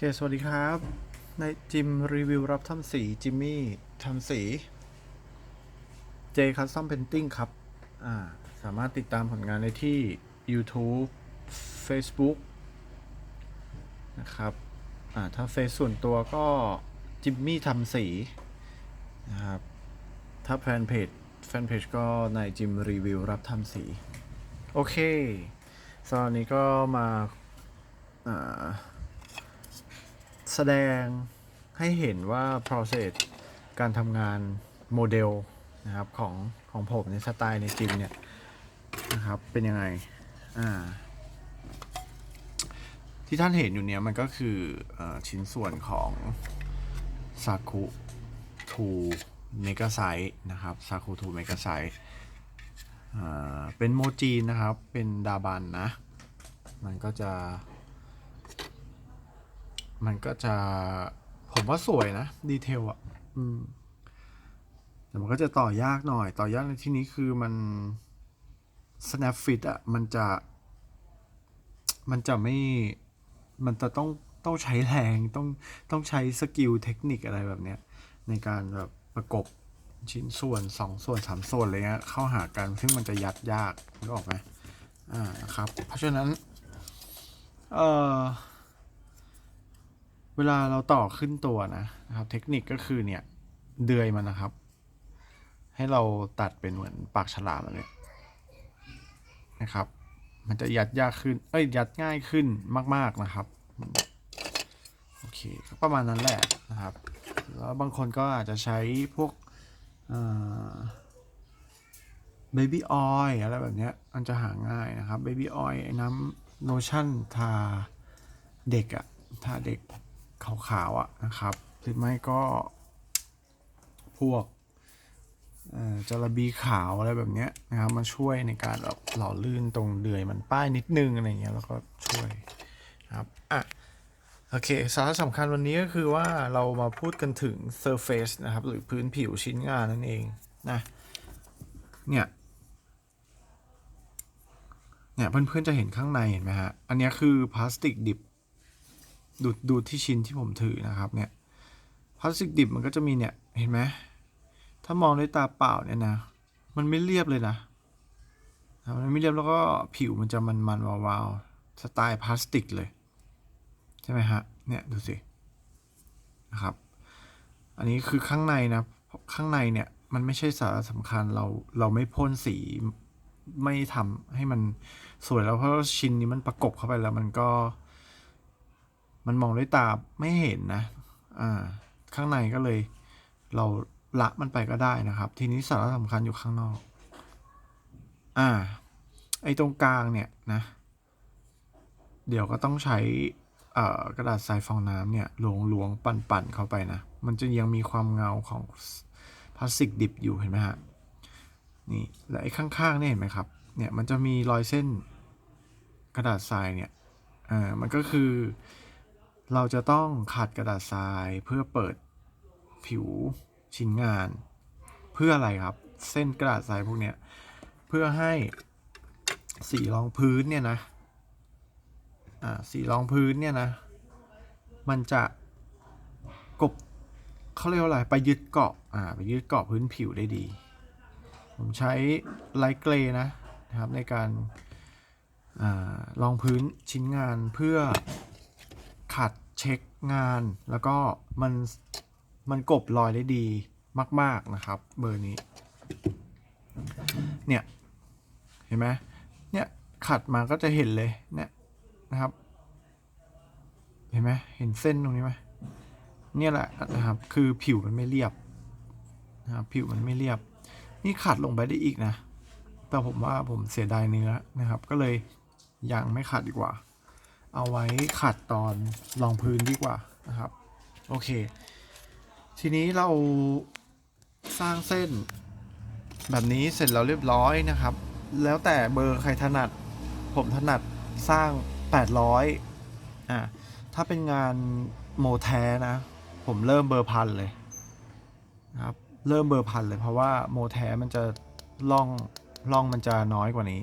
เค สวัสดีครับ ในจิมรีวิวรับทำสี จิมมี่ทำสี J Custom Painting ครับ อ่า สามารถติดตามผลงานได้ที่ YouTube Facebook นะครับ อ่า ถ้าเฟซส่วนตัวก็ จิมมี่ทำสี นะครับ ถ้าแฟนเพจ แฟนเพจก็ในจิมรีวิวรับทำสี โอเค ตอนนี้ก็มา อ่า แสดงให้เห็นว่า process การทำงานโมเดลนะครับของของผมในสไตล์ในจิมเนี่ยนะครับเป็นยังไงอ่าที่ท่านเห็นอยู่เนี่ยมันก็คือออชิ้นส่วนของซากุทูเมกาไซนะครับซากุทูเมกาไซเป็นโมจีนนะครับ เป็นดาบันนะ มันก็จะ มันก็จะผมว่าสวยนะ ดีเทลอะอืม แต่มันก็จะต่อยากหน่อย ต่อยากในที่นี้คือมัน snap fit อะมันจะ มันจะไม่ มันจะต้องต้องใช้แรงต้องต้องใช้สกิลเทคนิคอะไรแบบเนี้ย ในการแบบประกบชิ้นส่วนสองส่วนสามส่วนอะไรเงี้ยเข้าหากัน ซึ่งมันจะยัดยากนึกออกไหมอ่านะครับ เพราะฉะนั้น เอ่อ เวลาเราต่อขึ้นตัวนะนะครับ เทคนิคก็คือเนี่ยเดือยมันนะครับ ให้เราตัดเป็นเหมือนปากฉลามเนี้ยนะครับ มันจะยัดยากขึ้น เอ้ยยัดง่ายขึ้นมาก ๆนะครับโอเคประมาณนั้นแหละนะครับ แล้วบางคนก็อาจจะใช้พวกเบบี้ออยอะไรแบบนี้มันจะหาง่ายนะครับเบบี้ออยไอ้น้ำโลชั่นทาเด็กอะทาเด็ก ขาวๆอะนะครับ หรือไม่ก็พวกเจระบีขาวอะไรแบบเนี้ยนะครับมาช่วยในการแบบหล่อลื่นตรงเดือยมันป้ายนิดนึงอะไรเงี้ยแล้วก็ช่วยครับอะโอเคสาระสำคัญวันนี้ก็คือว่าเรามาพูดกันถึง surface นะครับ หรือพื้นผิวชิ้นงานนั่นเองนะเนี่ยเนี่ยเพื่อนๆจะเห็นข้างในเห็นไหมฮะ อันนี้คือพลาสติกดิบ ดูดูที่ชิ้นที่ผมถือนะครับเนี่ยพลาสติกดิบมันก็จะมีเนี่ยเห็นไหมถ้ามองด้วยตาเปล่าเนี่ยนะ มันไม่เรียบเลยนะมันไม่เรียบแล้วก็ผิวมันจะมันๆวาวๆสไตล์พลาสติกเลยใช่ไหมฮะเนี่ยดูสินะครับ อันนี้คือข้างในนะข้างในเนี่ยมันไม่ใช่สาระสำคัญเราเราไม่พ่นสีไม่ทำให้มันสวยแล้วเพราะชิ้นนี้มันประกบเข้าไปแล้วมันก็ มันมองด้วยตาไม่เห็นนะอ่าข้างในก็เลย เราละมันไปก็ได้นะครับ ทีนี้สาระสำคัญอยู่ข้างนอก อ่า ไอ้ตรงกลางเนี่ยนะ เดี๋ยวก็ต้องใช้กระดาษทรายฟองน้ำเนี่ยหลวงหลวงปั่นปั่นเข้าไปนะ มันจะยังมีความเงาของพลาสติกดิบอยู่เห็นไหมฮะ นี่ และไอ้ข้างๆเนี่ยเห็นไหมครับ เนี่ยมันจะมีรอยเส้นกระดาษทรายเนี่ย อ่า มันก็คือ เราจะต้องขัดกระดาษทรายเพื่อเปิดผิวชิ้นงาน เพื่ออะไรครับ เส้นกระดาษทรายพวกเนี้ยเพื่อให้สีรองพื้นเนี่ยนะอ่าสีรองพื้นเนี่ยนะ มันจะกบเขาเรียกว่าอะไรไปยึดเกาะอ่าไปยึดเกาะพื้นผิวได้ดี ผมใช้ไลท์เกรย์นะนะครับในการอ่ารองพื้นชิ้นงานเพื่อ เช็คงาน แล้วก็มันมันกบรอยได้ดีมาก ๆ นะครับ เบอร์นี้ เนี่ย เห็นไหมเนี่ยขัดมาก็จะเห็นเลยเนี่ยนะครับ เห็นไหมเห็นเส้นตรงนี้ไหมเนี่ยแหละนะครับ คือผิวมันไม่เรียบนะครับผิวมันไม่เรียบ นี่ขัดลงไปได้อีกนะ แต่ผมว่าผมเสียดายเนื้อนะครับ ก็เลยยังไม่ขัดดีกว่า เอาไว้ขัดตอนรองพื้นดีกว่านะครับ โอเค ทีนี้เราสร้างเส้นแบบนี้เสร็จแล้วเรียบร้อยนะครับ แล้วแต่เบอร์ใครถนัด ผมถนัดสร้าง 800 อ่าถ้าเป็นงานโมแท้นะ ผมเริ่มเบอร์พันเลยนะครับ เริ่มเบอร์พันเลยเพราะว่าโมแท้มันจะล่องล่องมันจะน้อยกว่านี้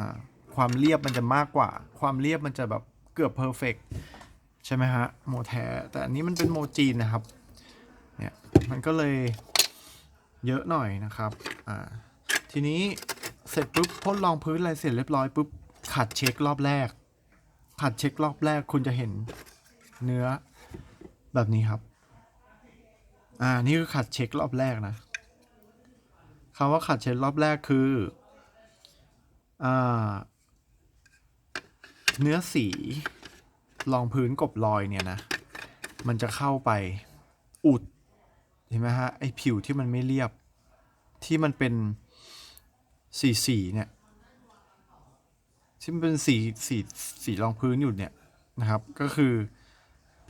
อ่า ความเรียบมันจะมากกว่า ความเรียบมันจะแบบเกือบเพอร์เฟกใช่ไหมฮะโมแท้แต่อันนี้มันเป็นโมจีนนะครับเนี่ยมันก็เลยเยอะหน่อยนะครับอ่าทีนี้เสร็จปุ๊บพ่นรองพื้นอะไรเสร็จเรียบร้อยปุ๊บขัดเช็ครอบแรก ขัดเช็ครอบแรกคุณจะเห็นเนื้อแบบนี้ครับ อ่า นี่คือขัดเช็ครอบแรกนะคำว่าขัดเช็ครอบแรกคือ อ่า เนื้อสีรองพื้นกบรอยเนี่ยนะ มันจะเข้าไปอุดเห็นไหมฮะไอผิวที่มันไม่เรียบที่มันเป็นสีสีเนี่ยที่มันเป็นสีสีสีรองพื้นอยู่เนี่ยนะครับ ก็คือ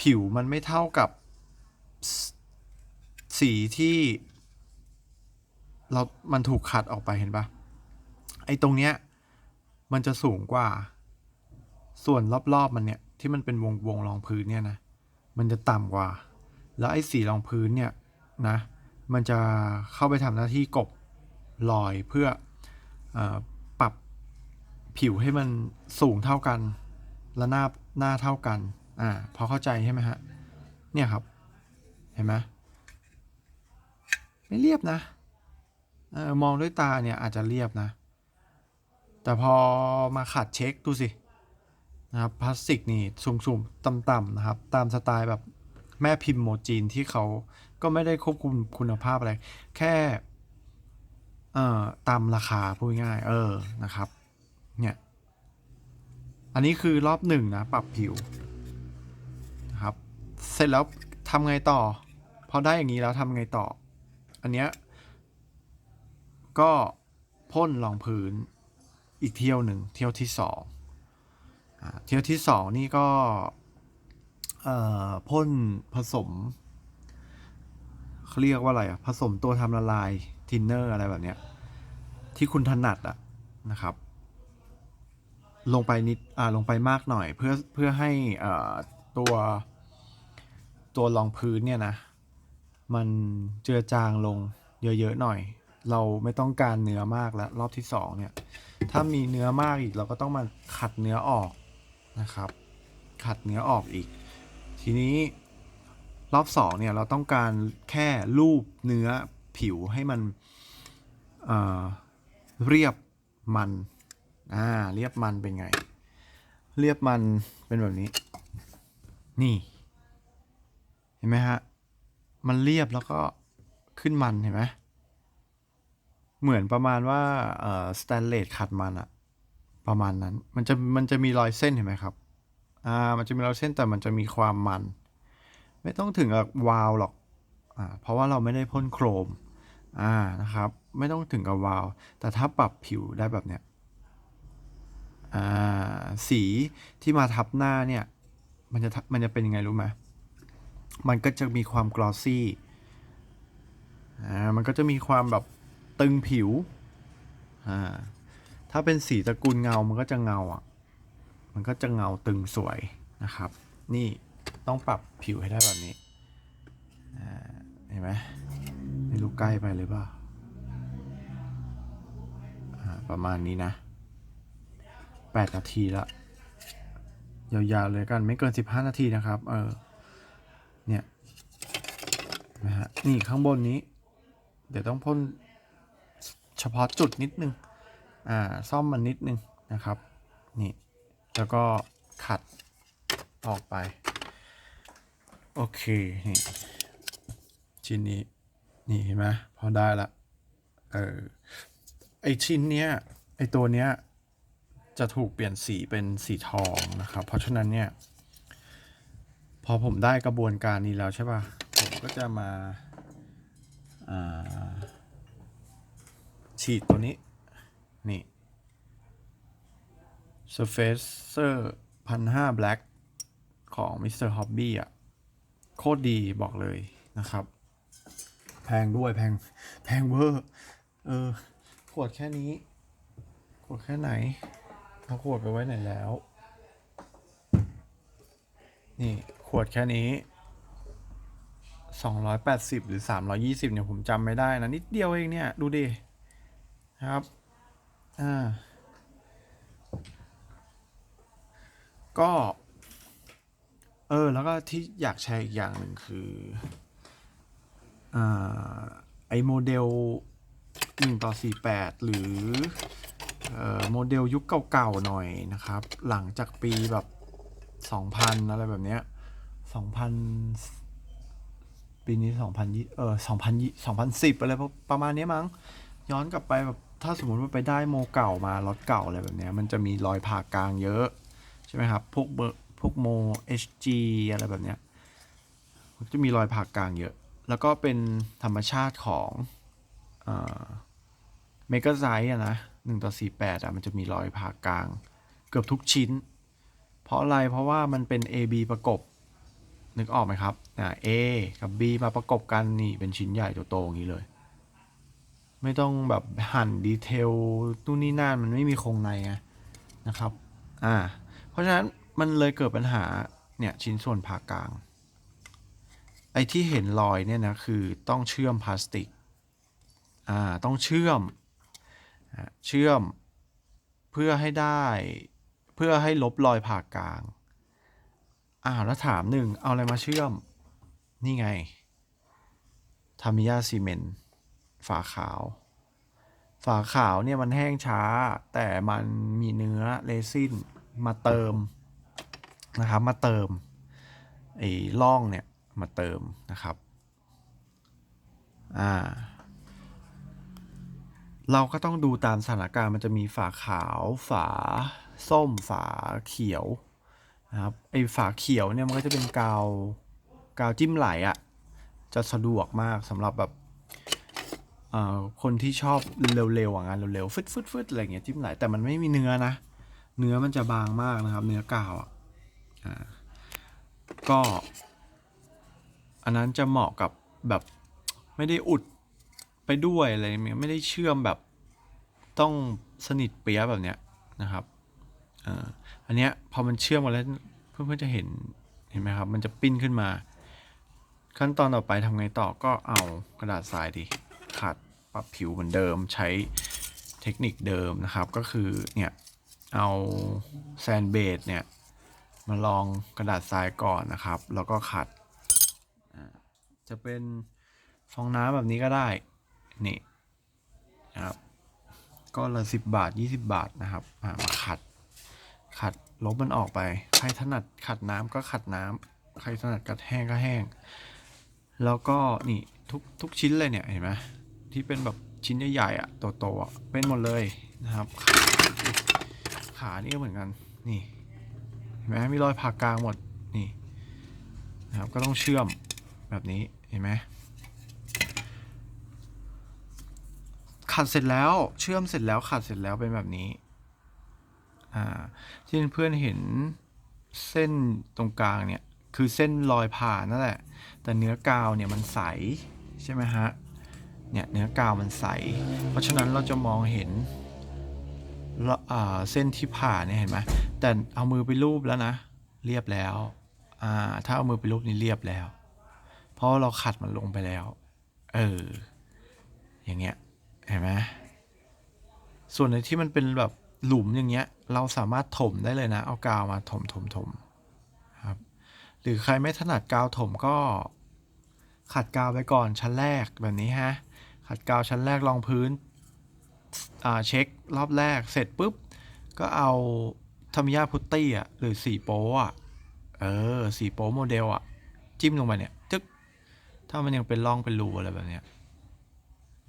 ผิวมันไม่เท่ากับสีที่เรา มันถูกขัดออกไปเห็นปะไอ้ตรงเนี้ย มันจะสูงกว่า ส่วนรอบๆมันเนี่ยที่มันเป็นวงวงรองพื้นเนี่ยนะมันจะต่ำกว่า แล้วไอ้สีรองพื้นเนี่ยนะมันจะเข้าไปทำหน้าที่กบรอยเพื่อออปรับผิวให้มันสูงเท่ากันและหน้าหน้าเท่ากันอ่าพอเข้าใจใช่ไหมฮะเนี่ยครับเห็นไหมไม่เรียบนะเออมองด้วยตาเนี่ยอาจจะเรียบนะ แต่พอมาขัดเช็คดูสิ นะครับพลาสติกนี่สูงๆต่ำๆนะครับ ตามสไตล์แบบแม่พิมพ์โมจีนที่เขาก็ไม่ได้ควบคุมคุณภาพอะไร แค่เอ่อตามราคาพูดง่ายเออนะครับ เนี่ย อันนี้คือรอบหนึ่งนะ ปรับผิวนะครับ เสร็จแล้วทำไงต่อ พอได้อย่างนี้แล้วทำไงต่อ อันเนี้ยก็พ่นรองพื้นอีกเที่ยวหนึ่งเที่ยวที่สอง เที่ยวที่สองนี่ก็พ่นผสมเขาเรียกว่าอะไรอะผสมตัวทำละลายทินเนอร์อะไรแบบเนี้ย ที่คุณถนัดอะนะครับ ลงไปนิดอ่าลงไปมากหน่อยเพื่อเพื่อให้อ่อตัวตัวรองพื้นเนี่ยนะ มันเจือจางลงเยอะๆหน่อย เราไม่ต้องการเนื้อมากแล้ว รอบที่สองเนี่ย ถ้ามีเนื้อมากอีกเราก็ต้องมาขัดเนื้อออก นะครับ ขัดเนื้อออกอีก ทีนี้รอบสองเนี่ยเราต้องการแค่รูปเนื้อผิวให้มันเเรียบมันอ่าเรียบมันเป็นไง เรียบมันเป็นแบบนี้ นี่ เห็นไหมฮะ มันเรียบแล้วก็ขึ้นมันเห็นไหมเหมือนประมาณว่าเอ่อสแตนเลสขัดมันอะ ประมาณนั้น มันจะมันจะมีรอยเส้นเห็นไหมครับ อ่า มันจะมีรอยเส้นแต่มันจะมีความมัน ไม่ต้องถึงกับวาวหรอก อ่า เพราะว่าเราไม่ได้พ่นโครม อ่า นะครับ ไม่ต้องถึงกับวาว แต่ถ้าปรับผิวได้แบบเนี้ย อ่า สีที่มาทับหน้าเนี่ย มันจะมันจะเป็นยังไงรู้ไหมมันก็จะมีความกลอสซี่ อ่า มันก็จะมีความแบบตึงผิว อ่า ถ้าเป็นสีตระกูลเงา มันก็จะเงาอะ มันก็จะเงาตึงสวยนะครับ นี่ต้องปรับผิวให้ได้แบบนี้เห็นไหมไม่รู้ใกล้ไปหรือเปล่าอ่าประมาณนี้นะแปดนาทีละยาวๆเลยกันไม่เกินสิบห้านาทีนะครับ เออ เนี่ยนะฮะ นี่ข้างบนนี้ เดี๋ยวต้องพ่นเฉพาะจุดนิดนึง อ่าซ่อมมันนิดนึงนะครับนี่แล้วก็ขัดออกไป โอเคนี่ชิ้นนี้นี่เห็นไหมพอได้ละเออไอชิ้นเนี้ยไอตัวเนี้ยจะถูกเปลี่ยนสีเป็นสีทองนะครับ เพราะฉะนั้นเนี่ยพอผมได้กระบวนการนี้แล้วใช่ป่ะผมก็จะมาฉีดตัวนี้ นี่ Surfacer พันห้า Black ของ Mr. Hobby อะ โคตรดีบอกเลยนะครับ แพงด้วยแพง แพงเวอร์ เออ ขวดแค่นี้ ขวดแค่ไหนเอาขวดไปไว้ไหนแล้ว นี่ ขวดแค่นี้280 หรือ 320เนี่ยผมจำไม่ได้นะ นิดเดียวเองเนี่ย ดูดิครับ อ่า ก็ เออ แล้วก็ที่อยากแชร์อีกอย่างหนึ่งคืออ่าไอโมเดล1ต่อ48หรือเอ่อโมเดลยุคเก่าๆหน่อยนะครับ หลังจากปีแบบ 2,000 อะไรแบบเนี้ย2,000 ปีนี้ 2,000เออ2,000 2010 อะไรประมาณนี้มั้ง ย้อนกลับไปแบบ ถ้าสมมติว่าไปได้โมเก่ามารถเก่าอะไรแบบนี้มันจะมีรอยผ่ากลางเยอะ ใช่ไหมครับ พวกเบอร์พวกโม HG อะไรแบบนี้มันจะมีรอยผ่ากลางเยอะ แล้วก็เป็นธรรมชาติของเมกะไซส์อะนะหนึ่งต่อสี่แปดอะมันจะมีรอยผ่ากลาง เกือบทุกชิ้น เพราะอะไรเพราะว่ามันเป็น AB ประกบ นึกออกไหมครับอ่า A กับ B มาประกบกันนี่เป็นชิ้นใหญ่โตๆอย่างนี้เลย ไม่ต้องแบบหั่นดีเทลนู่นนี่นั่นมันไม่มีโครงในนะครับ อ่า เพราะฉะนั้นมันเลยเกิดปัญหาเนี่ยชิ้นส่วนผ่ากลาง ไอ้ที่เห็นรอยเนี่ยนะคือต้องเชื่อมพลาสติก อ่า ต้องเชื่อม เชื่อมเพื่อให้ได้เพื่อให้ลบรอยผ่ากลาง อ่าแล้วถามหนึ่งเอาอะไรมาเชื่อม นี่ไงทามิยาซีเมนต์ ฝาขาว ฝาขาวเนี่ยมันแห้งช้า แต่มันมีเนื้อเรซินมาเติมนะครับ มาเติมไอ้ล่องเนี่ยมาเติมนะครับอ่าเราก็ต้องดูตามสถานการณ์มันจะมีฝาขาวฝาส้มฝาเขียวนะครับไอฝาเขียวเนี่ยมันก็จะเป็นกาวกาวจิ้มไหลอะ่ะจะสะดวกมากสำหรับแบบ คนที่ชอบเร็วๆงานเร็วๆฟึดฟึดฟึดอะไรเงี้ยจิ้มไหลแต่มันไม่มีเนื้อนะ เนื้อมันจะบางมากนะครับ เนื้อกาวอะก็ อันนั้นจะเหมาะกับแบบไม่ได้อุดไปด้วยอะไรเงี้ยไม่ได้เชื่อมแบบต้องสนิทเปียแบบเนี้ยนะครับอันเนี้ยพอมันเชื่อมกันแล้วเพื่อนๆจะเห็นเห็นไหมครับ มันจะปิ้นขึ้นมา ขั้นตอนต่อไปทำไงต่อก็เอากระดาษทรายดิขัด ปรับผิวเหมือนเดิมใช้เทคนิคเดิมนะครับก็คือเนี่ยเอาแซนเบดเนี่ยมาลองกระดาษทรายก่อนนะครับ แล้วก็ขัด จะเป็นฟองน้ำแบบนี้ก็ได้ นี่นะครับก็ละสิบบาทยี่สิบาทนะครับมาขัด ขัดลบมันออกไป ใครถนัดขัดน้ำก็ขัดน้ำใครถนัดกัดแห้งก็แห้ง แล้วก็นี่ทุกทุกชิ้นเลยเนี่ยเห็นไหม ที่เป็นแบบชิ้นใหญ่ๆอะโตๆอะเป็นหมดเลยนะครับขาขานี่ก็เหมือนกันนี่เห็นไหมมีรอยผ่ากลางหมดนี่นะครับก็ต้องเชื่อมแบบนี้เห็นไหมขัดเสร็จแล้วเชื่อมเสร็จแล้วขัดเสร็จแล้วเป็นแบบนี้อ่าที่เพื่อนเห็นเส้นตรงกลางเนี่ยคือเส้นรอยผ่านั่นแหละ แต่เนื้อกาวเนี่ยมันใสใช่ไหมฮะ เนี่ยเนื้อกาวมันใส เพราะฉะนั้นเราจะมองเห็นเส้นที่ผ่าเนี่ยเห็นไหมแต่เอามือไปรูปแล้วนะ เรียบแล้วถ้าเอามือไปรูปนี่เรียบแล้ว เพราะเราขัดมันลงไปแล้ว เออ อย่างเงี้ย เห็นไหมส่วนในที่มันเป็นแบบหลุมอย่างเงี้ย เราสามารถถมได้เลยนะ เอากาวมาถมถมถมครับ หรือใครไม่ถนัดกาวถมก็ขัดกาวไปก่อนชั้นแรกแบบนี้ฮะ ขัดกาวชั้นแรกรองพื้นเช็ครอบแรกเสร็จปุ๊บ ก็เอาธรรมยาพุตตี้อะหรือสีโป้อะเออสีโป้โมเดลอะ จิ้มลงไปเนี่ยจึ๊กถ้ามันยังเป็นร่องเป็นรูอะไรแบบเนี้ย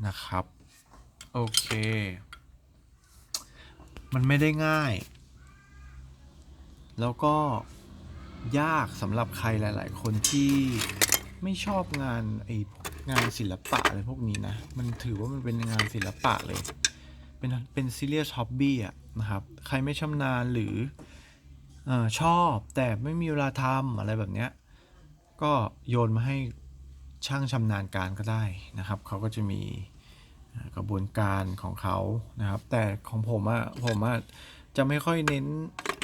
นะครับ โอเค มันไม่ได้ง่าย แล้วก็ยากสำหรับใครหลาย ๆ คนที่ไม่ชอบงานไอ งานศิลปะอะไรพวกนี้นะ มันถือว่ามันเป็นงานศิลปะเลย เป็นเป็นซีเรียสฮ็อบบี้อะนะครับ ใครไม่ชำนาญหรือออชอบแต่ไม่มีเวลาทำอะไรแบบเนี้ย ก็โยนมาให้ช่างชำนาญการก็ได้นะครับ เขาก็จะมีกระบวนการของเขานะครับ แต่ของผมอะผมอะจะไม่ค่อยเน้น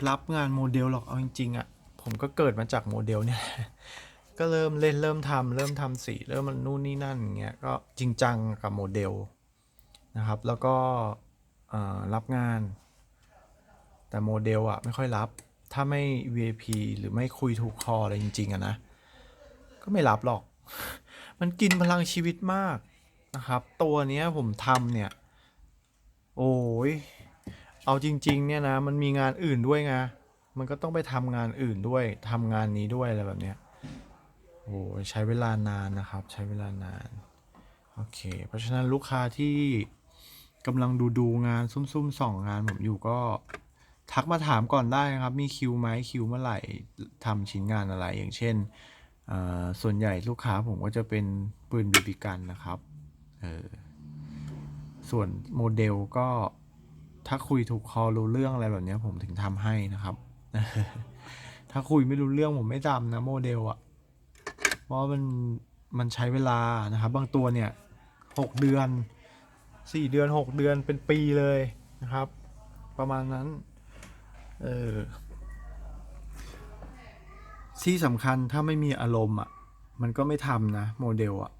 รับงานโมเดลหรอก เอาจริงๆอะผมก็เกิดมาจากโมเดลเนี่ย ก็เริ่มเล่นเริ่มทำเริ่มทำสีเริ่มมันนู่นนี่นั่นอย่างเงี้ยก็จริงจังกับโมเดลนะครับ แล้วก็รับงาน แต่โมเดลอะไม่ค่อยรับ ถ้าไม่ VIP หรือไม่คุยถูกคออะไรจริง ๆอะนะ ก็ไม่รับหรอก มันกินพลังชีวิตมากนะครับ ตัวเนี้ยผมทำเนี่ย โอ้ยเอาจริง ๆ เนี่ยนะ มันมีงานอื่นด้วยไง มันก็ต้องไปทำงานอื่นด้วยทำงานนี้ด้วยอะไรแบบเนี้ย โอ้ใช้เวลานานนะครับ ใช้เวลานาน โอเค เพราะฉะนั้นลูกค้าที่กำลังดูดูงานซุ่มๆส่องงานผมอยู่ก็ทักมาถามก่อนได้นะครับ มีคิวไหมคิวเมื่อไหร่ทำชิ้นงานอะไร อย่างเช่น ส่วนใหญ่ลูกค้าผมก็จะเป็นปืนบีบีกันนะครับ เออ ส่วนโมเดลก็ถ้าคุยถูกคอรู้เรื่องอะไรแบบนี้ผมถึงทำให้นะครับ ถ้าคุยไม่รู้เรื่องผมไม่ทำนะโมเดลอะ เพราะมันมันใช้เวลานะครับ บางตัวเนี่ยหกเดือนสี่เดือนหกเดือนเป็นปีเลยนะครับ ประมาณนั้น เออที่สำคัญถ้าไม่มีอารมณ์อะ มันก็ไม่ทำนะโมเดลอะ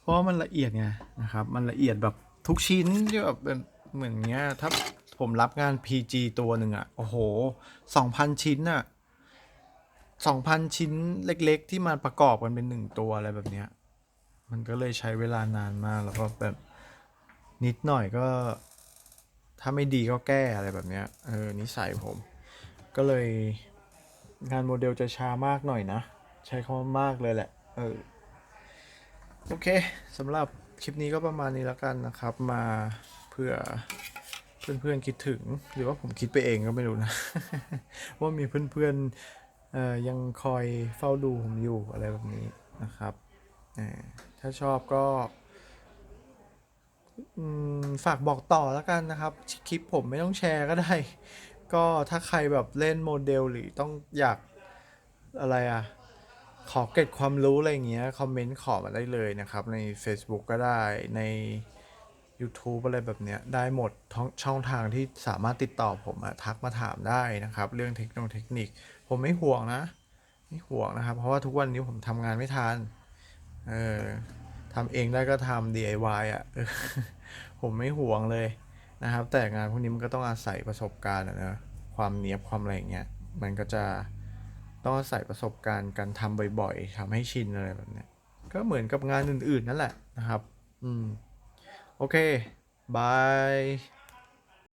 เพราะมันละเอียดไงนะครับ มันละเอียดแบบทุกชิ้นที่แบบเหมือนเงี้ยถ้าผมรับงาน PG ตัวหนึ่งอะ โอ้โหสองพันชิ้นอะ สองพันชิ้นเล็ก ๆ ที่มาประกอบกันเป็นหนึ่งตัวอะไรแบบเนี้ย มันก็เลยใช้เวลานานมากแล้วก็แบบนิดหน่อยก็ ถ้าไม่ดีก็แก้อะไรแบบเนี้ยเออนิสัยผม ก็เลยงานโมเดลจะช้ามากหน่อยนะ ใช้คำว่ามากเลยแหละ เออ โอเคสำหรับคลิปนี้ก็ประมาณนี้แล้วกันนะครับ มาเพื่อเพื่อนๆคิดถึง หรือว่าผมคิดไปเองก็ไม่รู้นะ ว่ามีเพื่อนๆ เอ่อยังคอยเฝ้าดูผมอยู่อะไรแบบนี้นะครับถ้าชอบก็ฝากบอกต่อแล้วกันนะครับ คลิปผมไม่ต้องแชร์ก็ได้ ก็ถ้าใครแบบเล่นโมเดลหรือต้องอยากอะไรอะขอเก็บความรู้อะไรเงี้ย คอมเมนต์ขอมาได้เลยนะครับ ใน Facebook ก็ได้ใน YouTube อะไรแบบเนี้ย ได้หมดท้งช่องทางที่สามารถติดต่อผมอะทักมาถามได้นะครับ เรื่องเทคโนโลยีเทคนิค ผมไม่ห่วงนะ ไม่ห่วงนะครับ เพราะว่าทุกวันนี้ผมทำงานไม่ทันเออทำเองได้ก็ทำ DIY อะผมไม่ห่วงเลยนะครับ แต่งานพวกนี้มันก็ต้องอาศัยประสบการณ์อะนะความเนียบความอะไรอย่างเงี้ยมันก็จะต้องอาศัยประสบการณ์การทำบ่อยๆทำให้ชินอะไรแบบเนี้ยก็เหมือนกับงานอื่นๆนั่นแหละนะครับ อืม โอเคบาย